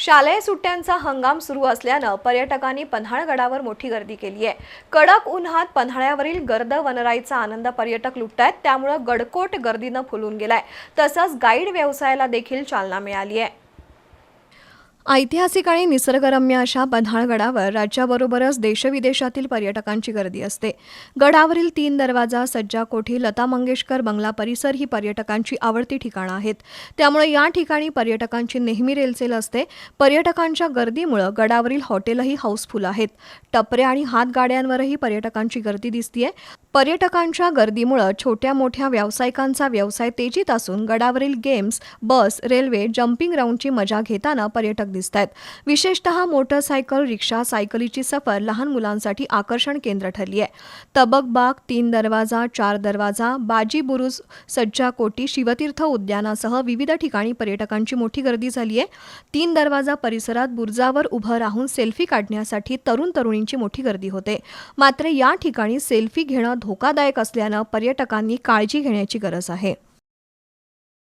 शालेय सुट्ट्यांचा हंगाम सुरू असल्यानं पर्यटकांनी पन्हाळगडावर मोठी गर्दी केली आहे. कडक उन्हात पन्हाळ्यावरील गर्द वनराईचा आनंद पर्यटक लुटतायत त्यामुळं गडकोट गर्दीनं फुलून गेलाय. तसंच गाईड व्यवसायाला देखील चालना मिळाली आहे. ऐतिहासिक आणि निसर्गरम्य अशा पन्हाळगडावर राज्याबरोबरच देशविदेशातील पर्यटकांची गर्दी असते. गडावरील तीन दरवाजा सज्जा कोठी लता मंगेशकर बंगला परिसर ही पर्यटकांची आवडती ठिकाणं आहेत. त्यामुळे या ठिकाणी पर्यटकांची नेहमी रेलचेल असते. पर्यटकांच्या गर्दीमुळे गडावरील हॉटेलही हाऊसफुल आहेत. टपरे आणि हातगाड्यांवरही पर्यटकांची गर्दी दिसतीये. पर्यटकांच्या गर्दीमुळे छोट्या मोठ्या व्यावसायिकांचा व्यवसाय तेजीत असून गडावरील गेम्स बस रेल्वे जम्पिंग राऊंडची मजा घेताना पर्यटक दिसत आहेत विशेषतः मोटरसायकल रिक्षा सायकलीची सफर लहान मुलांसाठी आकर्षण केंद्र ठरली आहे तबक बाग तीन दरवाजा चार दरवाजा बाजी बुरुज सज्जा कोटी शिवतीर्थ उद्यानासह विविध ठिकाणी पर्यटकांची मोठी गर्दी झाली आहे तीन दरवाजा परिसरात बुरुजावर उभं राहून सेल्फी काढण्यासाठी तरुण तरुणींची मोठी गर्दी होते. मात्र या ठिकाणी सेल्फी घेणं धोकादायक असल्यानं पर्यटकांनी काळजी घेण्याची गरज आहे.